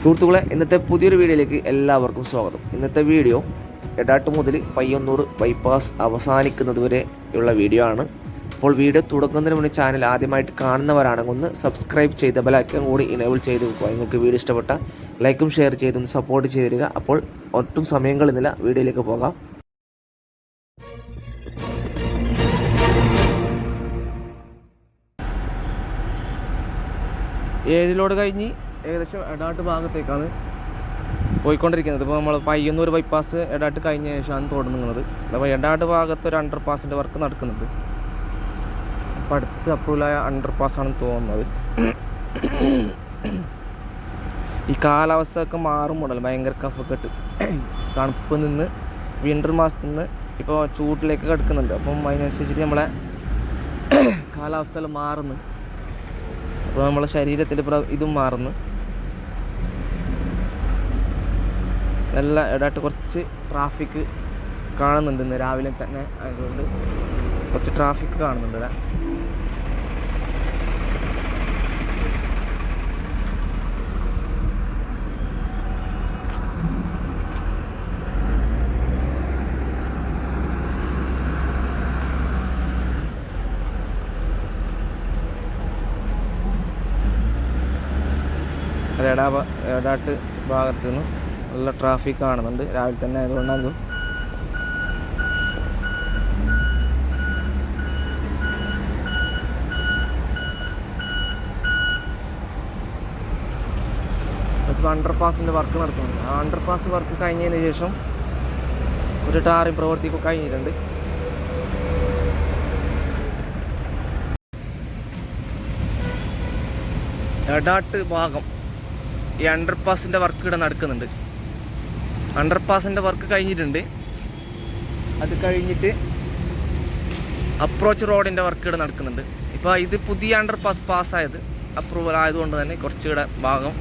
സുഹൃത്തുക്കളെ ഇന്നത്തെ പുതിയൊരു വീഡിയോയിലേക്ക് എല്ലാവർക്കും സ്വാഗതം. ഇന്നത്തെ വീഡിയോ എടാട്ട് മുതൽ പയ്യന്നൂർ ബൈപ്പാസ് അവസാനിക്കുന്നത് വരെ ഉള്ള വീഡിയോ ആണ്. അപ്പോൾ വീഡിയോ തുടങ്ങുന്നതിന് മുന്നേ ചാനൽ ആദ്യമായിട്ട് കാണുന്നവരാണെങ്കിൽ ഒന്ന് സബ്സ്ക്രൈബ് ചെയ്ത ബെലൈക്കൻ കൂടി ഇനേബിൾ ചെയ്ത് വെക്കുക. നിങ്ങൾക്ക് വീഡിയോ ഇഷ്ടപ്പെട്ട ലൈക്കും ഷെയർ ചെയ്തൊന്ന് സപ്പോർട്ട് ചെയ്ത് തരിക. അപ്പോൾ ഒട്ടും സമയം കളയുന്നില്ല. വീഡിയോയിലേക്ക് പോകാം. ഏഴിലോട് കഴിഞ്ഞ് ഏകദേശം എടാട്ട് ഭാഗത്തേക്കാണ് പോയിക്കൊണ്ടിരിക്കുന്നത്. ഇപ്പോൾ നമ്മൾ പയ്യന്നൂർ ബൈപ്പാസ് എടാട്ട് കഴിഞ്ഞ ശേഷമാണ് തുടങ്ങുന്നത് അപ്പോൾ എടാട്ട് ഭാഗത്ത് ഒരു അണ്ടർ പാസിന്റെ വർക്ക് നടക്കുന്നുണ്ട്. അപ്പോൾ അടുത്ത് അപ്രൂവലായ അണ്ടർ പാസ്സാണെന്ന് തോന്നുന്നത്. ഈ കാലാവസ്ഥ ഒക്കെ മുതൽ ഭയങ്കര കഫക്കെട്ട്. തണുപ്പ് നിന്ന് വിന്റർ മാസത്തിൽ നിന്ന് ഇപ്പോൾ ചൂട്ടിലേക്ക് കിടക്കുന്നുണ്ട് അപ്പം അതിനനുസരിച്ചിട്ട് നമ്മളെ കാലാവസ്ഥ മാറുന്നു. അപ്പോൾ നമ്മളെ ശരീരത്തിന്റെ ഇതും മാറുന്നു. നല്ല ഇടായിട്ട് കുറച്ച് ട്രാഫിക് കാണുന്നുണ്ട് ഇന്ന്. രാവിലെ തന്നെ ആയതുകൊണ്ട് കുറച്ച് ട്രാഫിക് കാണുന്നുണ്ട് ഇവിടെ. ഇടാട്ട് എടാ ഭാ- എടാട്ട് നിന്ന് നല്ല ട്രാഫിക് കാണുന്നുണ്ട്. രാവിലെ തന്നെ ആയതുകൊണ്ടാണ് ഇപ്പോൾ അണ്ടർ പാസിന്റെ വർക്ക് നടത്തുന്നുണ്ട് ആ അണ്ടർപാസ് വർക്ക് കഴിഞ്ഞതിന് ശേഷം ഒരു ടാറിങ് പ്രവർത്തിക്കുക കഴിഞ്ഞിട്ടുണ്ട്. എടാട്ട് ഭാഗം ഈ അണ്ടർ പാസിന്റെ വർക്ക് ഇവിടെ നടക്കുന്നുണ്ട്. അണ്ടർ പാസിന്റെ വർക്ക് കഴിഞ്ഞിട്ടുണ്ട്. അത് കഴിഞ്ഞിട്ട് അപ്രോച്ച് റോഡിന്റെ വർക്ക് ഇവിടെ നടക്കുന്നുണ്ട്. ഇപ്പോൾ ഇത് പുതിയ അണ്ടർ പാസ് പാസ്സായത് അപ്രൂവൽ ആയതുകൊണ്ട് തന്നെ കുറച്ചുകൂടെ ഭാഗം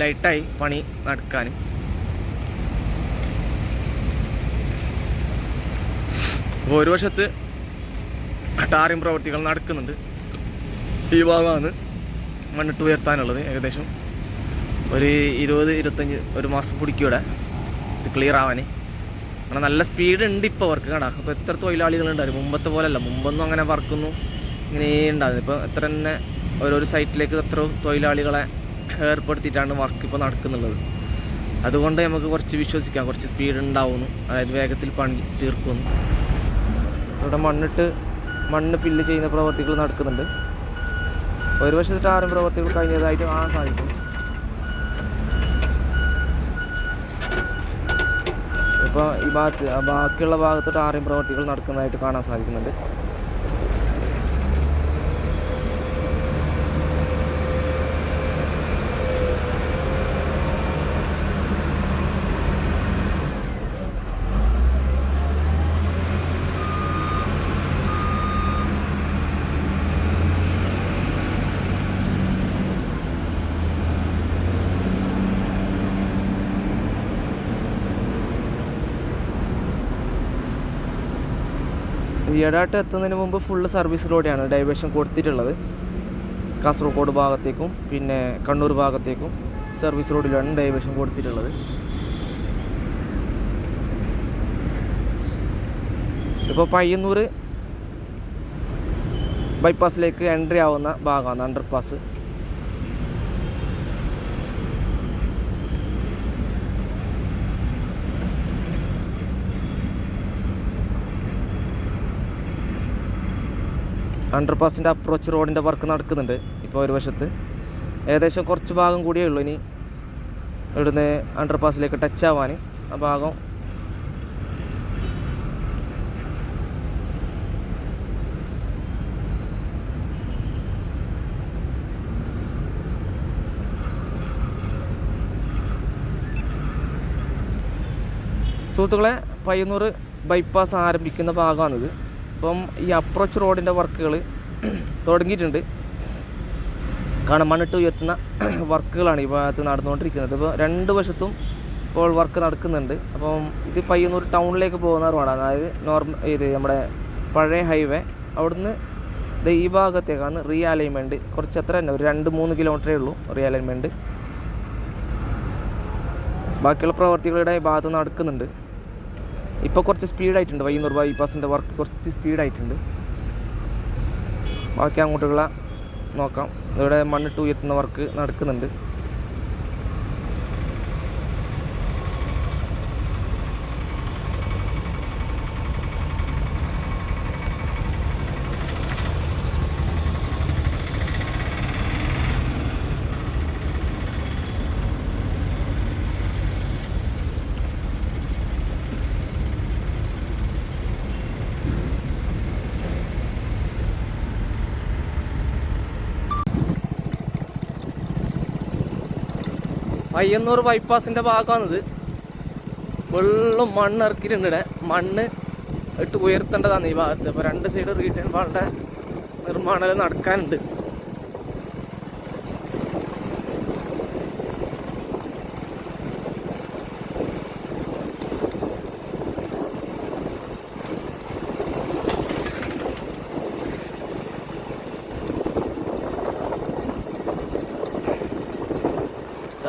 ലൈറ്റായി പണി നടക്കാൻ ഒരു വശത്ത് ടാറിങ് പ്രവൃത്തികൾ നടക്കുന്നുണ്ട്. ഈ ഭാഗമാണ് മണ്ണിട്ട് ഉയർത്താനുള്ളത്. ഏകദേശം ഒരു ഇരുപത് ഇരുപത്തഞ്ച് ഒരു മാസം പിടിക്കും ഇവിടെ. ഇത് ക്ലിയർ ആവാൻ. കാരണം നല്ല സ്പീഡ് ഉണ്ട് ഇപ്പോൾ വർക്ക് കാണാം അപ്പോൾ എത്ര തൊഴിലാളികളുണ്ടായിരുന്നു? മുമ്പത്തെ പോലെയല്ല മുമ്പൊന്നും അങ്ങനെ വർക്കൊന്നും ഇങ്ങനെ ഉണ്ടാകുന്നത് ഇപ്പോൾ എത്ര തന്നെ ഓരോരോ സൈറ്റിലേക്ക് എത്ര തൊഴിലാളികളെ ഏർപ്പെടുത്തിയിട്ടാണ് വർക്ക് ഇപ്പോൾ നടക്കുന്നുള്ളത്. അതുകൊണ്ട് നമുക്ക് കുറച്ച് വിശ്വസിക്കാം. കുറച്ച് സ്പീഡ് ഉണ്ടാവുന്നു. അതായത് വേഗത്തിൽ പണി തീർക്കുന്നു. ഇവിടെ മണ്ണിട്ട് മണ്ണ് ഫില്ല് ചെയ്യുന്ന പ്രവർത്തികൾ നടക്കുന്നുണ്ട്. ഒരു വർഷത്തെ ആറും പ്രവർത്തികൾ കഴിഞ്ഞതായിട്ട് ആ സാധിക്കും ഇപ്പോൾ ഈ ഭാഗത്ത് ബാക്കിയുള്ള ഭാഗത്തോട്ട് ടാറിങ് പ്രവർത്തികൾ നടക്കുന്നതായിട്ട് കാണാൻ സാധിക്കുന്നുണ്ട്. ഈയിടായിട്ട് എത്തുന്നതിന് മുമ്പ് ഫുള്ള് സർവീസ് റോഡിയാണ് ഡൈവേഷൻ കൊടുത്തിട്ടുള്ളത്. കാസർഗോഡ് ഭാഗത്തേക്കും പിന്നെ കണ്ണൂർ ഭാഗത്തേക്കും സർവീസ് റോഡിലാണ് ഡൈവേഷൻ കൊടുത്തിട്ടുള്ളത്. ഇപ്പോൾ പയ്യന്നൂർ ബൈപ്പാസിലേക്ക് എൻട്രി ആവുന്ന ഭാഗമാണ് അണ്ടർ അണ്ടർ പാസിന്റെ അപ്രോച്ച് റോഡിന്റെ വർക്ക് നടക്കുന്നുണ്ട് ഇപ്പോൾ ഒരു വശത്ത്. ഏകദേശം കുറച്ച് ഭാഗം കൂടിയേ ഉള്ളൂ ഇനി ഇവിടുന്ന് അണ്ടർ പാസിലേക്ക് ടച്ച് ആവാൻ ആ ഭാഗം സുഹൃത്തുക്കളെ പയ്യന്നൂർ ബൈപ്പാസ് ആരംഭിക്കുന്ന ഭാഗമാണിത്. അപ്പം ഈ അപ്രോച്ച് റോഡിന്റെ വർക്കുകൾ തുടങ്ങിയിട്ടുണ്ട്. കാരണം മണ്ണിട്ട് ഉയർത്തുന്ന വർക്കുകളാണ് ഈ ഭാഗത്ത് നടന്നുകൊണ്ടിരിക്കുന്നത്. ഇപ്പോൾ രണ്ട് വശത്തും ഇപ്പോൾ വർക്ക് നടക്കുന്നുണ്ട്. അപ്പം ഇത് പയ്യന്നൂർ ടൗണിലേക്ക് പോകുന്ന റോഡാണ് അതായത് നോർമൽ ഇത് നമ്മുടെ പഴയ ഹൈവേ അവിടുന്ന് ദേ ഈ ഭാഗത്തേക്കാണ് റീ അലൈൻമെന്റ് കുറച്ച് അത്ര തന്നെ? ഒരു രണ്ട് മൂന്ന് കിലോമീറ്ററേ ഉള്ളൂ റീ അലൈൻമെന്റ് ബാക്കിയുള്ള പ്രവർത്തികളുടെ ഭാഗത്ത് നടക്കുന്നുണ്ട്. ഇപ്പോൾ കുറച്ച് സ്പീഡായിട്ടുണ്ട്. വൈകുന്നൂർ ബൈപ്പാസിന്റെ വർക്ക് കുറച്ച് സ്പീഡായിട്ടുണ്ട്. ബാക്കി അങ്ങോട്ടുള്ള നോക്കാം. ഇവിടെ മണ്ണിട്ട് ഉയർത്തുന്ന വർക്ക് നടക്കുന്നുണ്ട്. പയ്യന്നൂർ ബൈപ്പാസിന്റെ ഭാഗമാണിത്. വെള്ളം മണ്ണ് ഇറക്കിയിട്ടുണ്ട് മണ്ണ് ഇട്ട് ഉയർത്തേണ്ടതാണ് ഈ ഭാഗത്ത്. അപ്പോൾ രണ്ട് സൈഡ് റീറ്റേൺ വാളിന്റെ നിർമ്മാണം നടക്കാനുണ്ട്.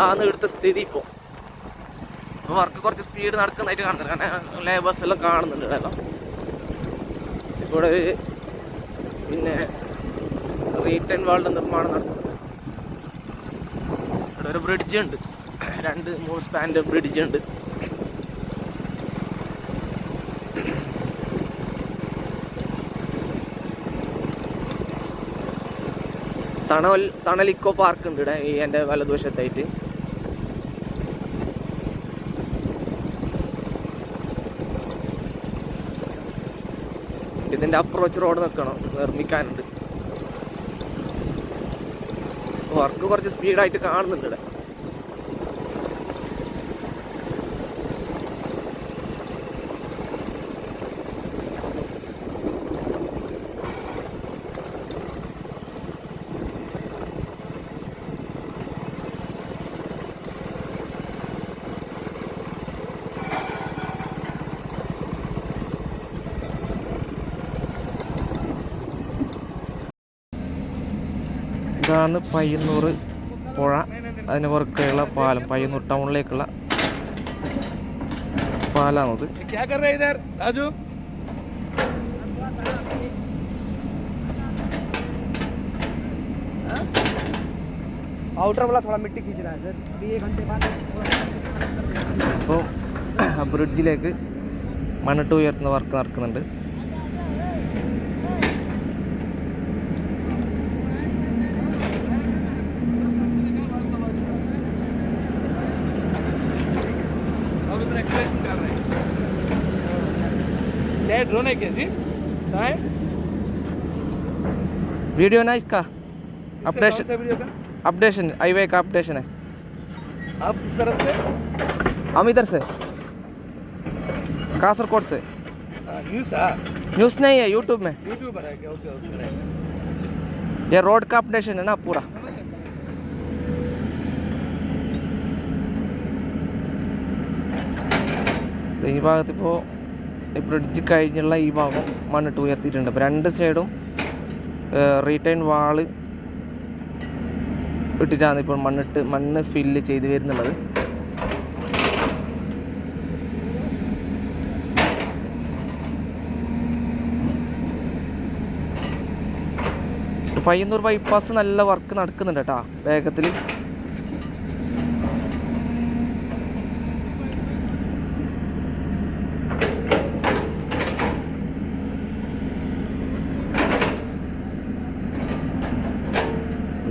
ഇതാണ് ഇവിടുത്തെ സ്ഥിതി ഇപ്പോൾ വർക്ക് കുറച്ച് സ്പീഡ് നടക്കുന്നതായിട്ട് കാണുന്നുണ്ട്. കാരണം ലേബേഴ്സ് എല്ലാം കാണുന്നുണ്ട് ഇതെല്ലാം ഇപ്പോൾ പിന്നെ റീറ്റേൺ വാളിന്റെ നിർമ്മാണം നടക്കുന്നുണ്ട് ഇവിടെ ഒരു ബ്രിഡ്ജ് ഉണ്ട്. രണ്ട് മൂന്ന് സ്പാൻഡ് ബ്രിഡ്ജ് ഉണ്ട്. തണൽ തണൽ ഇക്കോ പാർക്ക് ഉണ്ട് ഇവിടെ ഈ എന്റെ വലതുവശത്തായിട്ട്. ഇതിന്റെ അപ്രോച്ച് റോഡ് നിൽക്കണം. നിർമ്മിക്കാനുണ്ട്. വർക്ക് കുറച്ച് സ്പീഡായിട്ട് കാണുന്നുണ്ട് ഇവിടെ. ഇതാണ് പയ്യന്നൂർ പുഴ അതിന് പുറക്കെയുള്ള പാലം പയ്യന്നൂർ ടൗണിലേക്കുള്ള പാലാണത് क्या कर रहे हैं इधर राजू आउटर वाला थोड़ा मिट्टी खींच रहा है सर अभी एक घंटे बाद അപ്പോൾ ബ്രിഡ്ജിലേക്ക് മണ്ണിട്ട് ഉയർത്തുന്ന വർക്ക് നടക്കുന്നുണ്ട് ड्रोन ಡ್ರೋನ್ ಐಕೆಸಿ है वीडियो ना इसका। अपडेशन अपडेशन हाईवे का? अपडेशन है। आप किस तरफ़ से? हम इधर से। कासरकोट से। न्यूज़ न्यूज़ नहीं है यूट्यूब में। यूट्यूब है क्या? ओके ओके ये रोड का अपडेशन है ना पूरा। तो ये इवाग ബ്രിഡ്ജ് കഴിഞ്ഞുള്ള ഈ ഭാഗം മണ്ണിട്ട് ഉയർത്തിയിട്ടുണ്ട്. അപ്പോൾ രണ്ട് സൈഡും റീറ്റൈൻ വാൾ ഇട്ടിട്ടാണ് ഇപ്പോൾ മണ്ണിട്ട് മണ്ണ് ഫില്ല് ചെയ്ത് വരുന്നുള്ളത്. പയ്യന്നൂർ ബൈപ്പാസ് നല്ല വർക്ക് നടക്കുന്നുണ്ട് കേട്ടോ. വേഗത്തിൽ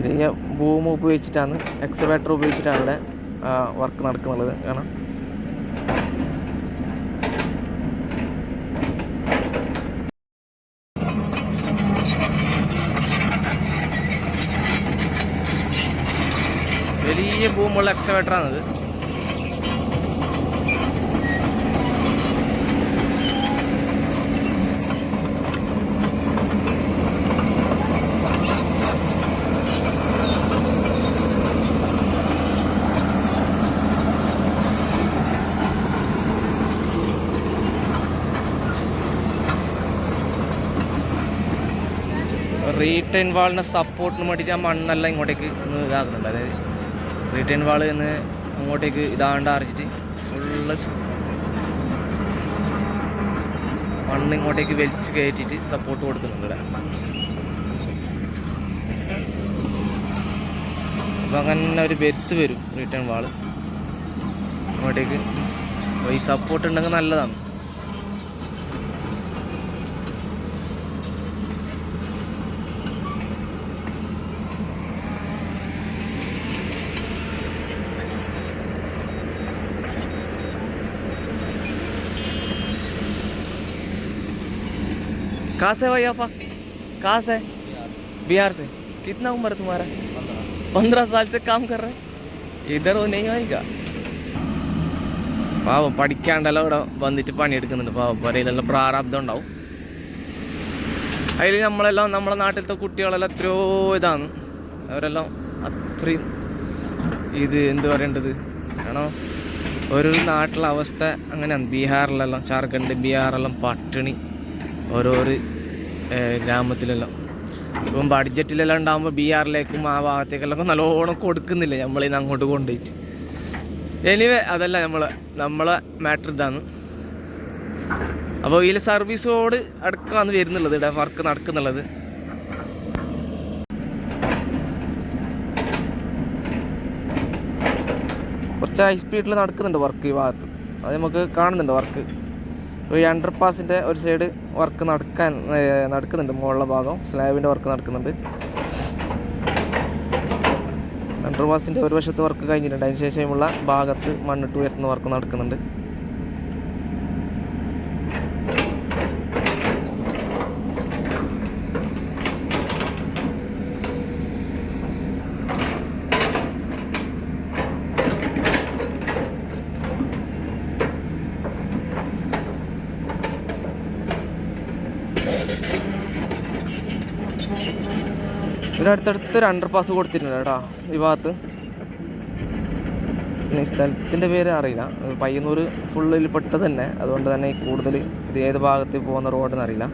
പിന്നെ ഭൂമി ഉപയോഗിച്ചിട്ടാണ് എക്സവേറ്റർ ഉപയോഗിച്ചിട്ടാണ് ഇവിടെ വർക്ക് നടക്കുന്നുള്ളത് കാരണം വലിയ ഭൂമുള്ള എക്സവേറ്ററാണിത് റീറ്റൈൻ വാളിനെ സപ്പോർട്ടിന് വേണ്ടിയിട്ട് ആ മണ്ണെല്ലാം ഇങ്ങോട്ടേക്ക് ഒന്ന് ഇതാക്കുന്നുണ്ട്. അതായത് റീറ്റൈൻ വാൾ എന്ന് അങ്ങോട്ടേക്ക് ഇതാണ്ട് അരച്ചിട്ട് ഫുള്ള് മണ്ണ് ഇങ്ങോട്ടേക്ക് വലിച്ച് കയറ്റിയിട്ട് സപ്പോർട്ട് കൊടുക്കുന്നുണ്ട് അപ്പം അങ്ങനെ ഒരു ബെത്ത് വരും റിട്ടേൺ വാൾ അങ്ങോട്ടേക്ക്. അപ്പോൾ ഈ സപ്പോർട്ട് ഉണ്ടെങ്കിൽ നല്ലതാണ്. कहाँ से हो भैया आपा कहाँ से बिहार से कितना उम्र है तुम्हारा पंद्रह साल से काम कर रहे हैं इधर वो नहीं आएगा പാവം പഠിക്കാണ്ടെല്ലാം ഇവിടെ വന്നിട്ട് പണിയെടുക്കുന്നുണ്ട് പാവം പുരയിലെല്ലാം പ്രാരാബ്ദം ഉണ്ടാവും അതിൽ നമ്മളെല്ലാം നമ്മളെ നാട്ടിലത്തെ കുട്ടികളെല്ലാം എത്രയോ ഇതാണ് അവരെല്ലാം അത്രയും ഇത് എന്ത് പറയേണ്ടത് കാരണം ഓരോ നാട്ടിലെ അവസ്ഥ അങ്ങനെയാണ് ബീഹാറിലെല്ലാം ജാർഖണ്ഡ് ബീഹാറെല്ലാം പട്ടിണി ഓരോരോ ഗ്രാമത്തിലെല്ലാം. ഇപ്പം ബഡ്ജറ്റിലെല്ലാം ഉണ്ടാകുമ്പോൾ ബീഹാറിലേക്കും ആ ഭാഗത്തേക്കെല്ലാം നല്ലോണം കൊടുക്കുന്നില്ല? നമ്മളിന്ന് അങ്ങോട്ട് കൊണ്ടുപോയിട്ട്. എനിവേ അതല്ല നമ്മൾ നമ്മളെ മാറ്റർ ഇതാണ്. അപ്പോൾ ഇതിൽ സർവീസോട് അടുക്കാന്ന് വരുന്നുള്ളത് ഇവിടെ വർക്ക് നടക്കുന്നുള്ളത്. കുറച്ച് ഹൈ സ്പീഡിൽ നടക്കുന്നുണ്ട് വർക്ക് ഈ ഭാഗത്ത്. അത് നമുക്ക് കാണുന്നുണ്ട് വർക്ക് ഈ അണ്ടർ പാസിന്റെ ഒരു സൈഡ് വർക്ക് നടക്കാൻ നടക്കുന്നുണ്ട്. മുകളിലെ ഭാഗം സ്ലാബിന്റെ വർക്ക് നടക്കുന്നുണ്ട്. അണ്ടർ പാസിന്റെ ഒരു വശത്ത് വർക്ക് കഴിഞ്ഞിട്ടുണ്ട്. അതിന് ശേഷമുള്ള ഭാഗത്ത് മണ്ണിട്ട് ഉയർത്തുന്ന വർക്ക് നടക്കുന്നുണ്ട്. ഇവിടെ അടുത്തടുത്ത് ഒരു അണ്ടർ പാസ് കൊടുത്തിട്ടുണ്ട് കേട്ടോ ഈ ഭാഗത്ത്. പിന്നെ സ്ഥലത്തിന്റെ പേര് അറിയില്ല. പയ്യന്നൂർ ഫുള്ളിൽ പെട്ട് തന്നെ. അതുകൊണ്ട് തന്നെ കൂടുതൽ ഇത് ഏത് ഭാഗത്ത് പോകുന്ന റോഡെന്ന് അറിയില്ല.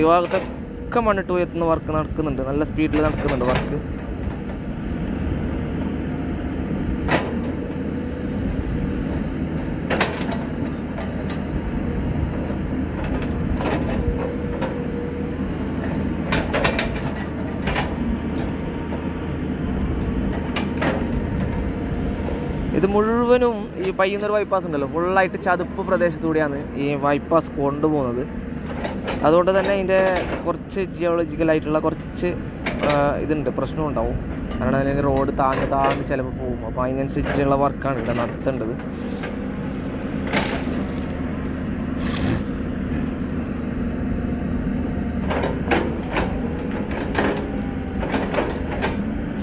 ഈ ഭാഗത്തൊക്കെ മണ്ണിട്ട് ഉയർത്തുന്ന വർക്ക് നടക്കുന്നുണ്ട്. നല്ല സ്പീഡിൽ നടക്കുന്നുണ്ട് വർക്ക് മുഴുവനും ഈ പയ്യന്നൂർ ബൈപ്പാസ് ഉണ്ടല്ലോ. ഫുള്ളായിട്ട് ചതുപ്പ് പ്രദേശത്തൂടെയാണ് ഈ ബൈപ്പാസ് കൊണ്ടുപോകുന്നത്. അതുകൊണ്ട് തന്നെ ഇതിന്റെ കുറച്ച് ജിയോളജിക്കലായിട്ടുള്ള കുറച്ച് ഇതുണ്ട് പ്രശ്നം ഉണ്ടാവും. കാരണം അല്ലെങ്കിൽ റോഡ് താഴ്ന്ന് താഴ്ന്ന് ചിലപ്പോൾ പോകും. അപ്പോൾ അതിനനുസരിച്ചിട്ടുള്ള വർക്കാണ് ഇവിടെ നടത്തേണ്ടത്.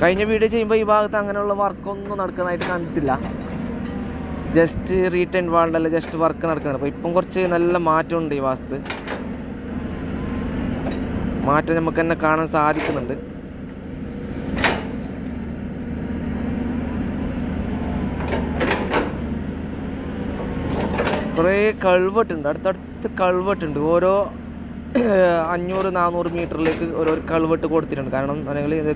കഴിഞ്ഞ വീഡിയോ ചെയ്യുമ്പോൾ ഈ ഭാഗത്ത് അങ്ങനെയുള്ള വർക്കൊന്നും നടക്കുന്നതായിട്ട് കണ്ടിട്ടില്ല. ജസ്റ്റ് റീറ്റേൺ വാളിന്റെ ജസ്റ്റ് വർക്ക് നടക്കുന്നുണ്ട് അപ്പോൾ ഇപ്പം കുറച്ച് നല്ല മാറ്റമുണ്ട് ഈ വാസ്തു. മാറ്റം നമുക്ക് തന്നെ കാണാൻ സാധിക്കുന്നുണ്ട്. കുറേ കൾവെട്ടുണ്ട്. അടുത്തടുത്ത് കൾവെട്ടുണ്ട്. ഓരോ അഞ്ഞൂറ് നാനൂറ് മീറ്ററിലേക്ക് ഓരോ കൾവെട്ട് കൊടുത്തിട്ടുണ്ട്. കാരണം അല്ലെങ്കിൽ ഇത്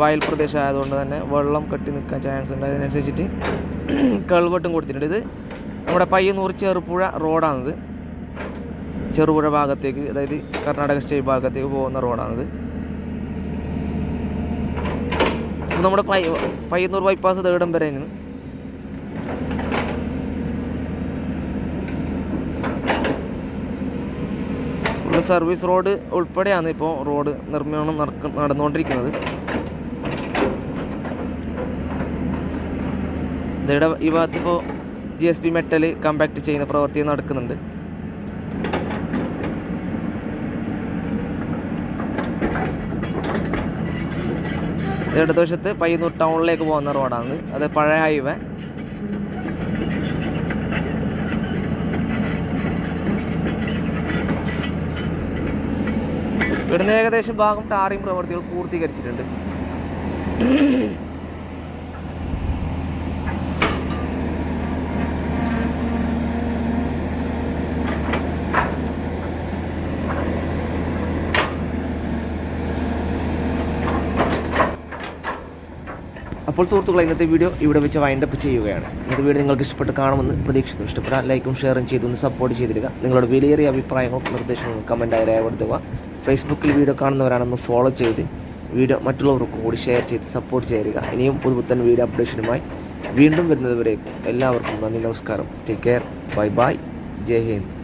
വയൽ പ്രദേശം ആയതുകൊണ്ട് തന്നെ വെള്ളം കെട്ടി നിൽക്കാൻ ചാൻസ് ഉണ്ട്. അതിനനുസരിച്ചിട്ട് കേൾവട്ടം കൊടുത്തിട്ടുണ്ട്. ഇത് നമ്മുടെ പയ്യന്നൂർ ചെറുപുഴ റോഡാണിത്. ചെറുപുഴ ഭാഗത്തേക്ക് അതായത് കർണാടക സ്റ്റേറ്റ് ഭാഗത്തേക്ക് പോകുന്ന റോഡാണിത്. നമ്മുടെ പയ്യ പയ്യന്നൂർ ബൈപ്പാസ് തേടം വരെ സർവീസ് റോഡ് ഉൾപ്പെടെയാണ് ഇപ്പോൾ റോഡ് നിർമ്മാണം നടക്ക നടന്നുകൊണ്ടിരിക്കുന്നത്. ഇതിവിടെ ഈ ഭാഗത്തിപ്പോൾ G S P metal compact ചെയ്യുന്ന പ്രവൃത്തി നടക്കുന്നുണ്ട്. ഇടതുവശത്ത് പയ്യന്നൂർ ടൗണിലേക്ക് പോകുന്ന റോഡാണ്. അത് പഴയ ഹൈവേ. ഇവിടുന്ന് ഏകദേശം ഭാഗം ടാറിങ് പ്രവൃത്തികൾ പൂർത്തീകരിച്ചിട്ടുണ്ട്. അപ്പോൾ സുഹൃത്തുക്കളെ ഇന്നത്തെ വീഡിയോ ഇവിടെ വെച്ച് വൈൻഡപ്പ് ചെയ്യുകയാണ്. ഇന്നത്തെ വീഡിയോ നിങ്ങൾക്ക് ഇഷ്ടപ്പെട്ട് കാണുമെന്ന് പ്രതീക്ഷിക്കുന്നു. ഇഷ്ടപ്പെട്ടാൽ ലൈക്കും ഷെയറും ചെയ്തൊന്ന് സപ്പോർട്ട് ചെയ്തിരിക നിങ്ങളുടെ വിലയേറിയ അഭിപ്രായങ്ങളും നിർദ്ദേശങ്ങളും കമന്റായി രേഖപ്പെടുത്തുക. ഫേസ്ബുക്കിൽ വീഡിയോ കാണുന്നവരാണെന്ന് ഫോളോ ചെയ്ത് വീഡിയോ മറ്റുള്ളവർക്കും കൂടി ഷെയർ ചെയ്ത് സപ്പോർട്ട് ചെയ്യുക ഇനിയും പുതുപുത്തൻ വീഡിയോ അപ്ഡേഷനുമായി വീണ്ടും വരുന്നതുവരേക്കും എല്ലാവർക്കും നന്ദി നമസ്കാരം. Take care bye bye Jai Hind.